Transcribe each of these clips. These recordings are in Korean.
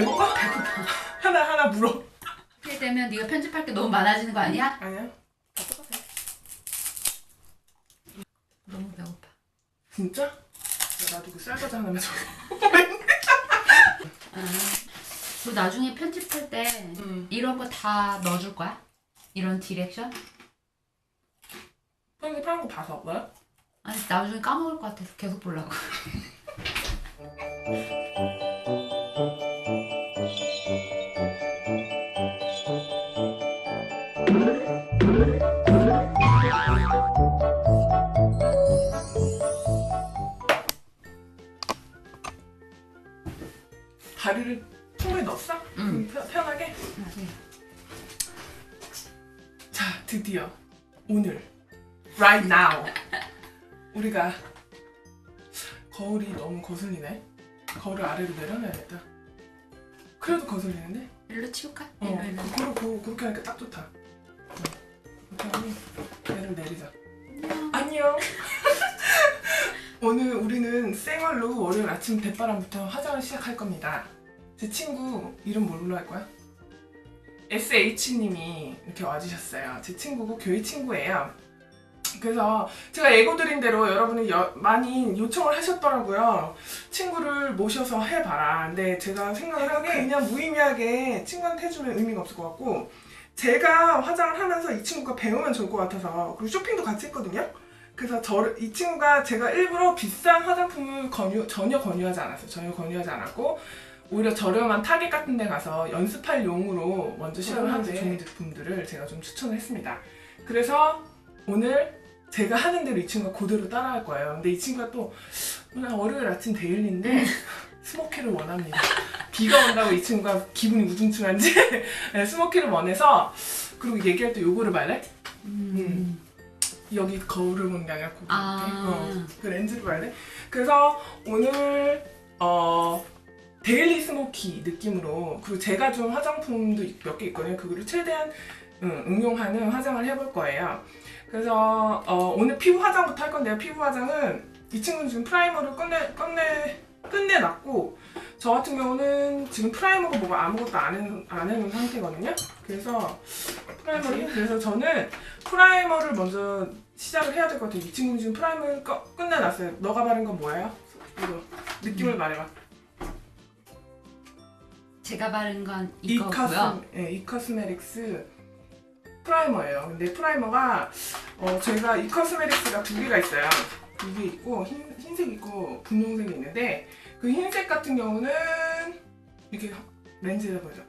배고파? 배고파. 하나 하나 물어. 이렇게 되면 네가 편집할 게 너무 많아지는 거 아니야? 아니야. 다 똑같아. 너무 배고파. 진짜? 야, 나도 그 쌀과자 하나만 줘. 그 나중에 편집할 때 음. 이런 거 다 넣어줄 거야? 이런 디렉션? 형이 파는 거 봐서 왜? 아니 나중에 까먹을 것 같아서 계속 보려고. 다리를 충분히 넣었어? 응. 편- 편하게? 자, 드디어 오늘 right now 우리가 거울이 너무 거슬리네. 거울을 아래로 내려놔야겠다. 그래도 거슬리는데? 일로 치울까? 어, 일로 일로. 그렇게 하니까 딱 좋다. 내리자. 안녕. 오늘 우리는 생얼로 월요일 아침 대바람부터 화장을 시작할 겁니다. 제 친구 이름 뭘로 할 거야? SH님이 이렇게 와주셨어요. 제 친구고 교회 친구예요. 그래서 제가 예고 드린 대로 여러분이 여- 많이 요청을 하셨더라고요. 친구를 모셔서 해봐라. 근데 제가 생각을 한게 그냥 무의미하게 친구한테 해주면 의미가 없을 것 같고 제가 화장을 하면서 이 친구가 배우면 좋을 것 같아서 그리고 쇼핑도 같이 했거든요. 그래서 저를 이 친구가 제가 일부러 비싼 화장품을 권유 전혀 권유하지 않았어요. 전혀 권유하지 않았고 오히려 저렴한 타겟 같은 데 가서 연습할 용으로 먼저 시연을 하는 그런데. 좋은 제품들을 제가 좀 추천을 했습니다. 그래서 오늘 제가 하는 대로 이 친구가 그대로 따라할 거예요. 근데 이 친구가 또 오늘 월요일 아침 데일리인데 스모키를 원합니다. 비가 온다고 이 친구가 기분이 우중충한지 네, 스모키를 원해서 그리고 얘기할 때 요거를 말래? 음. 여기 거울을 보는 게 아니라 고기 아. 어, 그 렌즈를 봐야 돼. 그래서 오늘 어 데일리 스모키 느낌으로 그리고 제가 좀 화장품도 몇 개 있거든요. 그거를 최대한 응, 응용하는 화장을 해볼 거예요. 그래서 어, 오늘 피부 화장부터 할 건데요. 피부 화장은 이 친구는 지금 프라이머를 끝내 끝내 끝내놨고 저 같은 경우는 지금 프라이머가 뭐가 아무것도 안, 해, 안 해놓은 상태거든요. 그래서 프라이머를 그래서 저는 프라이머를 먼저 시작을 해야 될 것 같아요. 이 친구는 지금 프라이머를 꺼- 끝내놨어요. 너가 바른 건 뭐예요? 이거 느낌을 음. 말해봐. 제가 바른 건 이커스, 이거고요. 예, 이커스메릭스 프라이머예요. 근데 프라이머가 어, 저희가 이커스메릭스가 두 개가 있어요. 두 개 있고 흰, 흰색 있고 분홍색이 있는데 그 흰색 같은 경우는 이렇게 렌즈에다 보죠.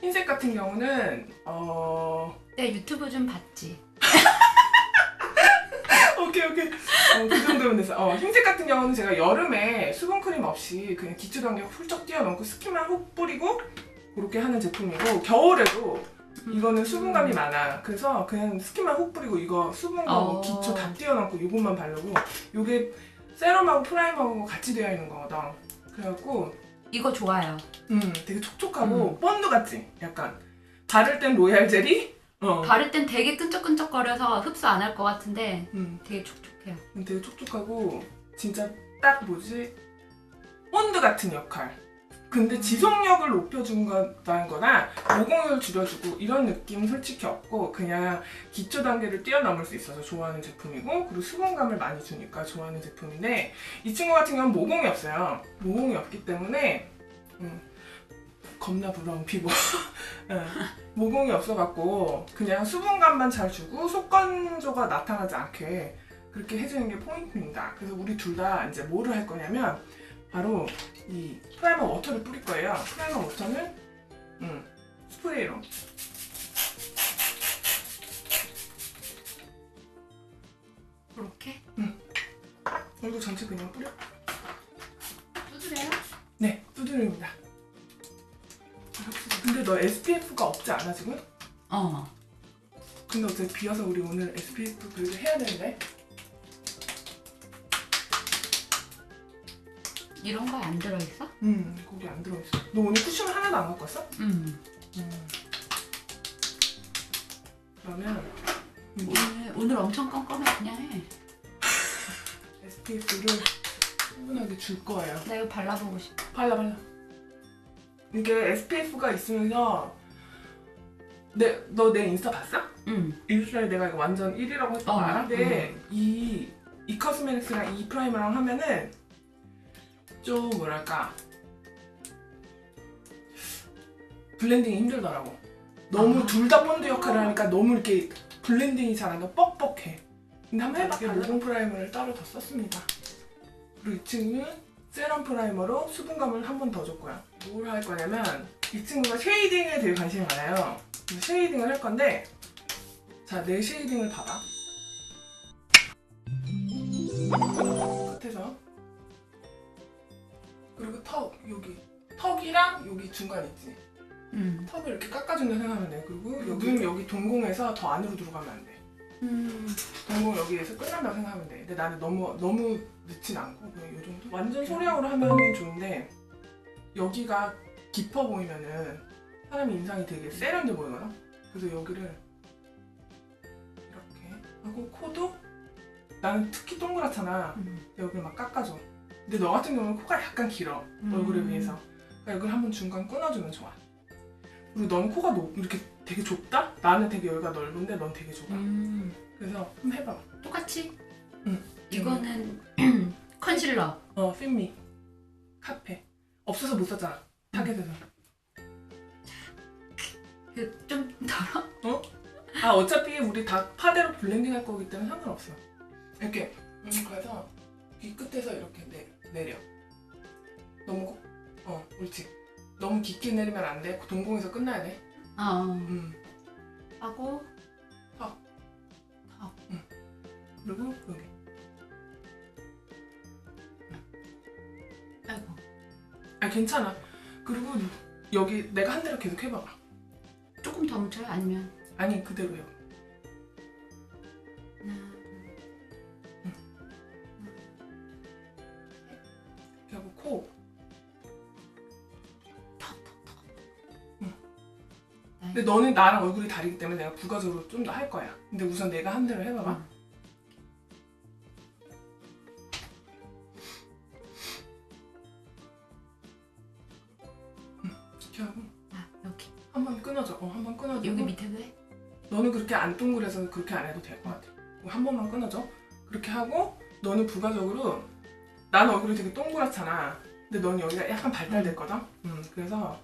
흰색 같은 경우는 어 내 유튜브 좀 봤지. 오케이 오케이 어, 그 정도면 됐어. 어, 흰색 같은 경우는 제가 여름에 수분 크림 없이 그냥 기초 단계 훌쩍 뛰어넘고 스킨만 훅 뿌리고 그렇게 하는 제품이고 겨울에도 이거는 수분감이 많아. 그래서 그냥 스킨만 훅 뿌리고 이거 수분감하고 어. 기초 다 뛰어넘고 이것만 바르고 이게 세럼하고 프라이머하고 같이 되어 있는 거거든. 그래갖고 이거 좋아요. 음 되게 촉촉하고 본드 같지? 약간 바를 땐 로얄 젤리? 어. 바를 땐 되게 끈적끈적거려서 흡수 안 할 것 같은데 음. 되게 촉촉해요. 되게 촉촉하고 진짜 딱 뭐지 본드 같은 역할. 근데 지속력을 높여준다는 거나 모공을 줄여주고 이런 느낌 솔직히 없고 그냥 기초 단계를 뛰어넘을 수 있어서 좋아하는 제품이고 그리고 수분감을 많이 주니까 좋아하는 제품인데 이 친구 같은 경우는 모공이 없어요. 모공이 없기 때문에 음, 겁나 부러운 피부. 예, 모공이 없어갖고 그냥 수분감만 잘 주고 속건조가 나타나지 않게 그렇게 해주는 게 포인트입니다. 그래서 우리 둘 다 이제 뭐를 할 거냐면 바로 이 프라이머 워터를 뿌릴 거예요. 프라이머 워터는 음, 스프레이로 그렇게 얼굴 전체 그냥 뿌려. 두드려요? 네, 두드립니다. 근데 너 SPF가 없지 않아 지금? 어. 근데 어차피 비와서 우리 오늘 SPF 그래도 해야 되는데 이런 거에 안 들어있어? 음 거기 안 들어있어. 너 오늘 쿠션 하나도 안 갖고 왔어? 음. 음. 그러면 이 오늘 오늘 엄청 껌껌해 그냥 해. SPF를 충분하게 줄 거예요. 나 이거 발라보고 싶어. 발라 발라. 이게 SPF가 있으면서 내 너 내 인스타 봤어? 응. 인스타에 내가 이거 완전 1위라고 했던 거 어, 알아? 근데 이, 이 커스메틱스랑 이 프라이머랑 하면은 좀 뭐랄까. 블렌딩이 힘들더라고. 너무 아. 둘다 본드 역할을 하니까 너무 이렇게 블렌딩이 잘 안 돼. 뻑뻑해. 근데 한번 해봐. 이게 모공 프라이머를 따로 더 썼습니다. 그리고 이 친구는 세럼 프라이머로 수분감을 한 번 더 줬고요 뭘 할 거냐면 이 친구가 쉐이딩에 되게 관심이 많아요. 쉐이딩을 할 건데 자, 내 쉐이딩을 봐봐. 턱, 여기. 턱이랑 여기 중간 있지. 응. 턱을 이렇게 깎아준다 생각하면 돼. 그리고 여기는 여기 동공에서 더 안으로 들어가면 안 돼. 음. 동공 여기에서 끝난다고 생각하면 돼. 근데 나는 너무, 너무 늦진 않고, 그냥 요 정도? 완전 소량으로 하면 좋은데, 여기가 깊어 보이면은 사람 인상이 되게 세련돼 보이거든? 그래서 여기를 이렇게 하고 코도 나는 특히 동그랗잖아. 음. 여기를 막 깎아줘. 근데 너 같은 경우는 코가 약간 길어. 얼굴에 음. 비해서. 그러니까 여기를 한번 중간 끊어주면 좋아. 그리고 넌 코가 높, 이렇게 되게 좁다? 나는 되게 여기가 넓은데 넌 되게 좁아. 음. 그래서 한번 해봐. 똑같이? 응. 이거는 컨실러. 어, 핀미. 카페. 없어서 못 썼잖아. 타겟에서. 그좀 덜어? 아, 어차피 우리 다 파데로 블렌딩 할 거기 때문에 상관없어. 이렇게. 음, 그래서 귀 끝에서 이렇게 내, 내려. 너무, 고- 어, 옳지. 너무 깊게 내리면 안 돼. 동공에서 끝나야 돼. 어. 음. 하고 그리고 여기. 아이고. 아, 괜찮아. 그리고 여기 내가 한 대로 계속 해봐봐. 조금 더 묻혀요? 아니면 아니, 그대로요. 근데 너는 나랑 얼굴이 다르기 때문에 내가 부가적으로 좀 더 할 거야. 근데 우선 내가 한 대로 해봐봐. 응. 이렇게 하고 아, 여기. 한 번 끊어줘. 어, 한 번 끊어줘. 여기 밑에도 해? 너는 그렇게 안 동그래서 그렇게 안 해도 될 것 같아. 한 번만 끊어줘. 그렇게 하고 너는 부가적으로 나는 얼굴이 되게 동그랗잖아. 근데 너는 여기가 약간 발달됐거든. 음, 그래서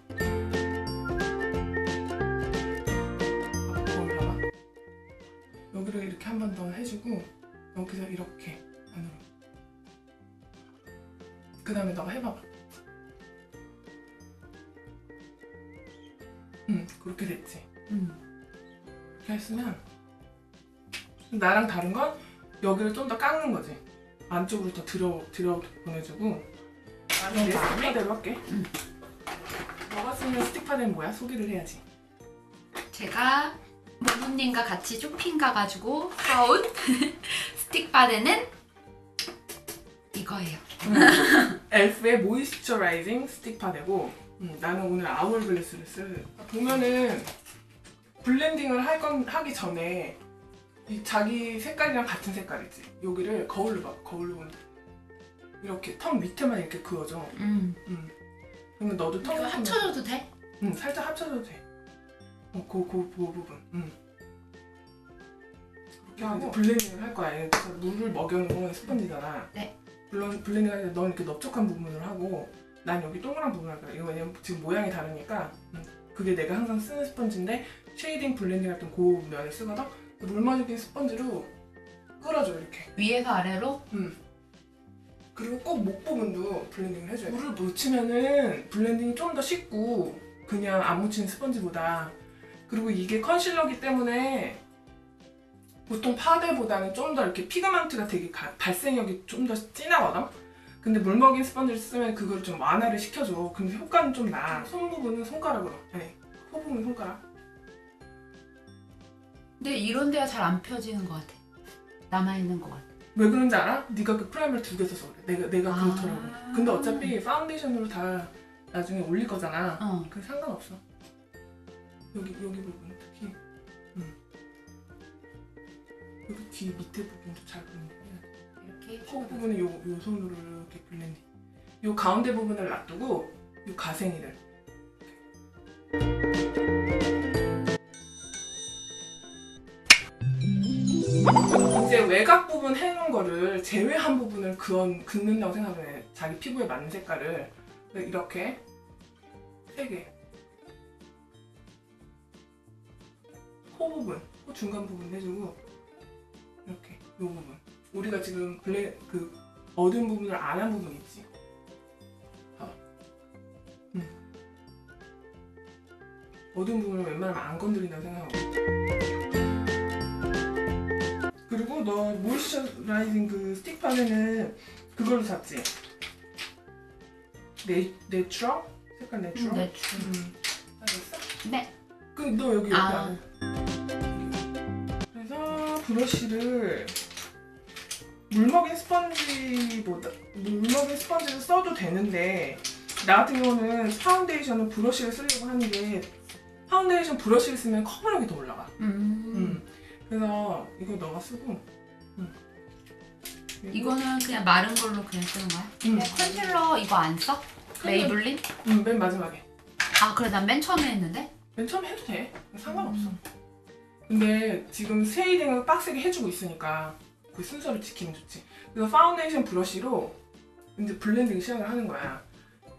여기를 이렇게 한 번 더 해주고 여기서 이렇게 안으로. 그 다음에 너가 해봐봐. 음, 그렇게 됐지. 응. 이렇게 했으면 나랑 다른 건 여기를 좀 더 깎는 거지 안쪽으로 더 들여 들여 보내주고 나는 내 스틱파대로 할게 응. 너가 쓰는 스틱파대는 뭐야? 소개를 해야지 제가 모모님과 같이 쇼핑 가가지고 사온 스틱 바데는 이거예요. 엘프의 모이스처라이징 스틱파대고 음, 나는 오늘 아울글래스를 쓸 보면은 블렌딩을 할 건 하기 전에 이 자기 색깔이랑 같은 색깔이지 여기를 거울로 봐 거울로 보면 이렇게 턱 밑에만 이렇게 그어줘 음. 음. 그러면 너도 턱 이거 합쳐줘도 돼? 응, 살짝 합쳐도 돼. 어, 그, 그, 그 부분. 응. 그렇게 하고 블렌딩을 할 거야. 그래서 물을 먹여놓은 스펀지잖아. 네. 물론 블렌딩 할때 넌 이렇게 넓적한 부분을 하고 난 여기 동그란 부분을 할 거야. 이거 왜냐면 지금 모양이 다르니까 응. 그게 내가 항상 쓰는 스펀지인데 쉐이딩 블렌딩 할땐그 면을 쓰거든. 물 마주긴 스펀지로 끌어줘 이렇게. 위에서 아래로? 응. 그리고 꼭 목 부분도 블렌딩을 해줘야 돼. 물을 묻히면은 블렌딩이 좀 더 쉽고 그냥 안 묻힌 스펀지보다 그리고 이게 컨실러기 때문에 보통 파데보다는 좀 더 이렇게 피그먼트가 되게 가- 발생력이 좀 더 진하거든? 근데 물 먹인 스펀지를 쓰면 그걸 좀 완화를 시켜줘. 근데 효과는 좀 나. 손 부분은 손가락으로. 아니, 코 부분은 손가락. 근데 이런 데가 잘 안 펴지는 것 같아. 남아있는 것 같아. 왜 그런지 알아? 네가 그 프라이머를 두 개 써서 그래. 내가 내가 아. 그렇더라고. 근데 어차피 파운데이션으로 다 나중에 올릴 거잖아. 어. 그 상관없어. 여기 여기 부분 특히 음. 여기 뒤 밑에 부분도 잘 보이는데 이렇게 코 부분에 요, 요 손으로 이렇게 블렌딩. 요 가운데 부분을 놔두고 요 가생이를. 이제 외곽 부분 해놓은 거를 제외한 부분을 그은, 긋는다고 생각해. 자기 피부에 맞는 색깔을. 이렇게 세개. 코 부분, 코 중간 부분 해주고 이렇게 이 부분. 우리가 지금 블레 그 어두운 부분을 안 한 부분 있지. 봐봐. 음. 어두운 부분을 웬만하면 안 건드린다고 생각하고. 그리고 너 모이스처라이징 그 스틱판에는 그걸로 샀지? 네, 내추럴? 색깔 내추럴? 네, 주- 음. 알겠어? 네. 그너 여기 옆에 아. 안 브러쉬를 물먹인 스펀지보다 물먹인 스펀지를 써도 되는데 나 같은 경우는 파운데이션은 브러쉬를 쓰려고 하는 게 파운데이션 브러쉬를 쓰면 커버력이 더 올라가. 음. 음. 그래서 이거 너가 쓰고. 음. 이거는 그냥 마른 걸로 그냥 쓰는 거야? 음. 뭐 컨실러 이거 안 써? 메이블린? 음, 맨 마지막에. 아 그래 난 맨 처음에 했는데 맨 처음 해도 돼. 상관없어. 근데 지금 쉐이딩을 빡세게 해주고 있으니까 그 순서를 지키면 좋지. 그래서 파운데이션 브러쉬로 이제 블렌딩 시작을 하는 거야.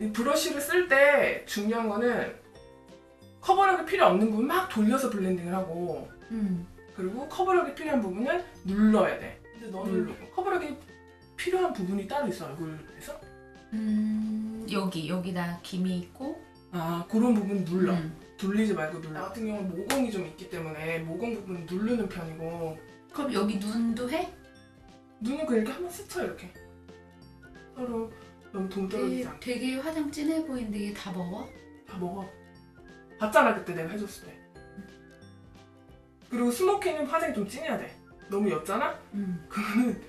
이 브러쉬를 쓸 때 중요한 거는 커버력이 필요 없는 부분 막 돌려서 블렌딩을 하고 음. 그리고 커버력이 필요한 부분은 눌러야 돼. 근데 너는 누르고 커버력이 필요한 부분이 따로 있어 얼굴에서. 음, 여기 여기다 김이 있고 아 그런 부분 눌러. 음. 돌리지 말고 눌러. 나 같은 경우는 모공이 좀 있기 때문에 모공 부분 누르는 편이고 그럼 여기 눈도 해? 눈은 그냥 이렇게 한번 스쳐 이렇게 서로 너무 동떨어지지 되게, 않게 되게 화장 진해 보이는데 이게 다 먹어? 다 먹어 봤잖아 그때 내가 해줬을 때 그리고 스모키는 화장이 좀 진해야 돼 너무 옅잖아? 음. 그거는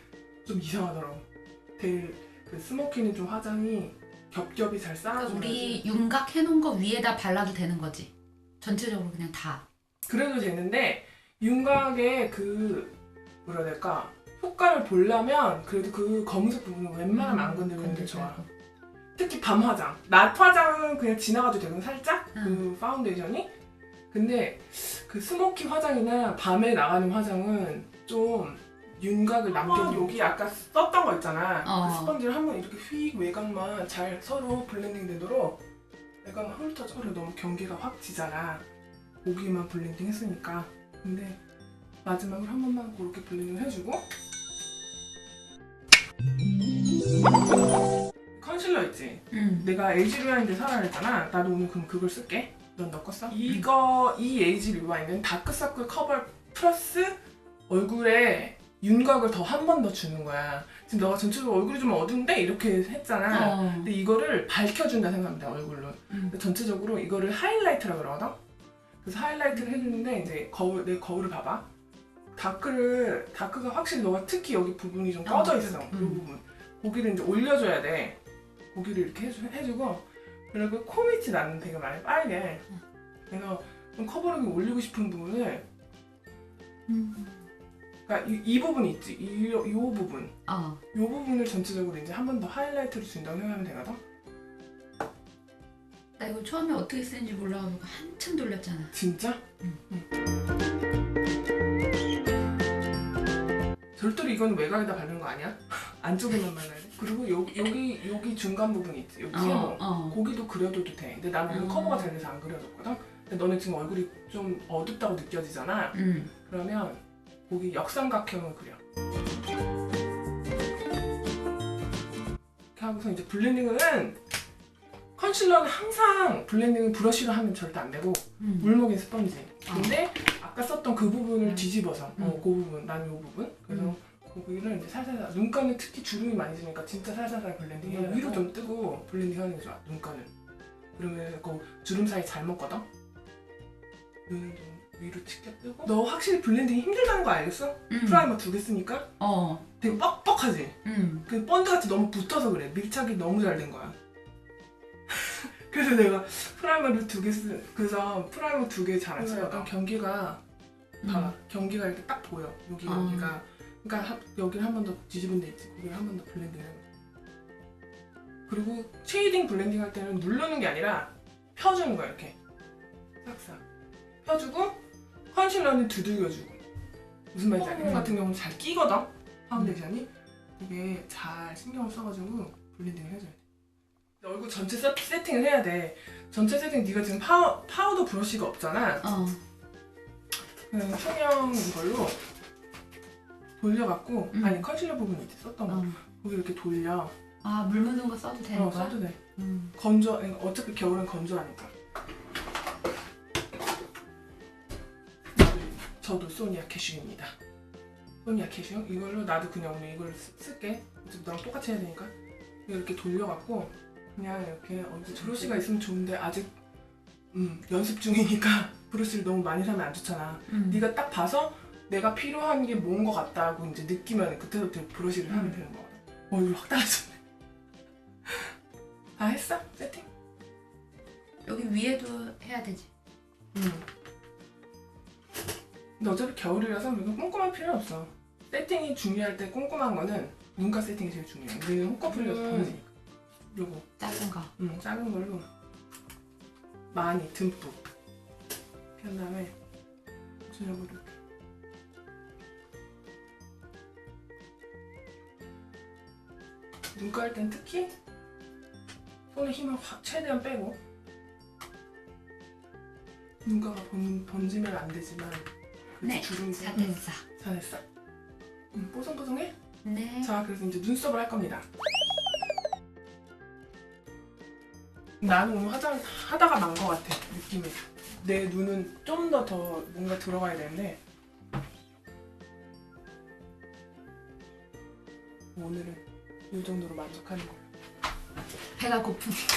좀 이상하더라고 되게 그 스모키는 좀 화장이 겹겹이 잘 그러니까 쌓아줘야지 우리 윤곽 해놓은 거 위에다 발라도 되는 거지 전체적으로 그냥 다 그래도 되는데 윤곽의 그 뭐라 해야 될까 효과를 보려면 그래도 그 검은색 부분은 웬만하면 안 건드리는 게 좋아 특히 밤 화장. 낮 화장은 그냥 지나가도 되고 살짝 그 파운데이션이. 근데 그 스모키 화장이나 밤에 나가는 화장은 좀 윤곽을 남겨. 여기 아까 썼던 거 있잖아. 어. 그 스펀지를 한번 이렇게 휙 외곽만 잘 서로 블렌딩 되도록 외곽만 훑어줘. 그래 너무 경계가 확 지잖아. 고기만 블렌딩 했으니까. 근데 마지막으로 한 번만 그렇게 블렌딩 해주고. 컨실러 있지? 음. 내가 에이지 사라 그랬잖아. 나도 오늘 그럼 그걸 쓸게. 넌 써? 이거 이 에이지 리와인드는 다크서클 커버 플러스 얼굴에 윤곽을 더 한 번 더 주는 거야. 지금 너가 전체적으로 얼굴이 좀 어두운데 이렇게 했잖아. 어. 근데 이거를 밝혀준다 돼 얼굴로. 음. 전체적으로 이거를 하이라이트라 그러거든. 그래서 하이라이트를 해주는데 이제 거울 내 거울을 봐봐. 다크를 다크가 확실히 너가 특히 여기 부분이 좀 꺼져 있어. 이 음. 부분. 고기를 이제 올려줘야 돼. 고기를 이렇게 해주, 해주고 그리고 코 밑이 나는 되게 많이 빨개. 그래서 좀 커버력이 올리고 싶은 부분을 음. 그러니까 이, 이 부분 있지. 이, 이 부분. 어. 이 부분을 전체적으로 이제 한 번 더 하이라이트를 준다고 생각하면 되거든. 나 이거 처음에 어떻게 쓰는지 몰라가지고 한참 돌렸잖아 진짜? 응. 응. 절대로 이건 외곽에다 바르는 거 아니야? 안쪽에만 발라야 돼. 그리고 여기 여기 여기 중간 부분 있지. 여기 세모. 어, 어. 고기도 그려줘도 돼. 근데 나는 오늘 음. 커버가 잘 돼서 안 그려줬거든. 근데 너는 지금 얼굴이 좀 어둡다고 느껴지잖아. 음. 그러면 고기 역삼각형을 그려. 이렇게 하고서 이제 블렌딩은 컨실러는 항상 블렌딩은 브러쉬로 하면 절대 안 되고 음. 물먹인 스펀지. 근데 아 까 썼던 그 부분을 음. 뒤집어서 음. 어, 그 부분, 난이 부분. 그래서 음. 고기를 이제 살살살 눈가는 특히 주름이 많이 지니까 진짜 살살살 블렌딩 해 위로 좀 뜨고 블렌딩 하는 게 좋아 눈가는 그러면 그 주름 사이 잘 먹거든 눈은 좀 위로 치켜 뜨고 너 확실히 블렌딩 힘들다는 거 알겠어? 음. 프라이머 두 개 쓰니까 어. 되게 뻑뻑하지? 음. 그 본드같이 너무 붙어서 그래 밀착이 너무 잘 된 거야 그래서 내가 프라이머를 두 개 쓰, 그래서 프라이머 두 개 잘 안 써요 약간 경기가 봐봐 음. 경기가 이렇게 딱 보여 여기 어. 여기가 그러니까 하- 여기를 한 번 더 뒤집은 데 있지 거기를 한 번 더 블렌딩 해요 그리고 쉐이딩 블렌딩 할 때는 누르는 게 아니라 펴주는 거야 이렇게 싹싹 펴주고 컨실러는 두들겨주고 무슨 말인지 알겠어? 어. 같은 경우는 잘 끼거든 파운데이션이 이게 잘 신경을 써가지고 블렌딩을 해줘야 돼 얼굴 전체 세, 세팅을 해야 돼 전체 세팅 네가 지금 파우, 파우더 브러쉬가 없잖아 어. 그냥 투명 이걸로 돌려갖고 음. 아니 컨실러 부분 이제 썼던 거 어. 거기 이렇게 돌려 아, 물 묻은 거 써도 되는 어, 거야? 써도 돼 음. 건조 어차피 겨울은 건조하니까 저도 소니아 캐슈입니다 소니아 캐슈 이걸로 나도 그냥 오늘 이걸 쓰- 쓸게 어차피 너랑 똑같이 해야 되니까 이거 이렇게 돌려갖고 그냥 이렇게 어디 브러쉬가 있으면 좋은데 아직 음, 연습 중이니까 브러쉬를 너무 많이 사면 안 좋잖아 음. 네가 딱 봐서 내가 필요한 게 뭔 것 같다고 이제 느끼면 그때부터 브러쉬를 하면 음. 되는 거거든 얼굴 확 달라졌네 다 했어? 세팅? 여기 위에도 해야 되지. 응. 근데 어차피 겨울이라서 이거 꼼꼼할 필요 없어. 세팅이 중요할 때 꼼꼼한 거는 눈가 세팅이 제일 중요해. 우리는 헛커플이라서 음. 보여지니까. 그리고 작은 거. 음, 작은 걸로 많이 듬뿍 한 다음에 전역으로 이렇게. 눈가 할 땐 특히 손에 힘을 확 최대한 빼고 눈가가 번, 번지면 안 되지만 그 네, 주름이 다 음, 됐어. 다 됐어? 음, 뽀송뽀송해? 네. 자, 그래서 이제 눈썹을 할 겁니다. 나는 오늘 화장 하다가 만것 같아, 느낌이. 내 눈은 좀 더 더 뭔가 들어가야 되는데 오늘은 이 정도로 만족하는 거야. 배가 고프니까.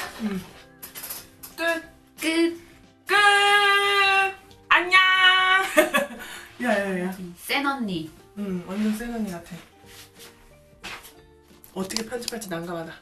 끝! 끝. 끝! 야야야. 센 언니. 응, 완전 센 언니 같아. 어떻게 편집할지 난감하다.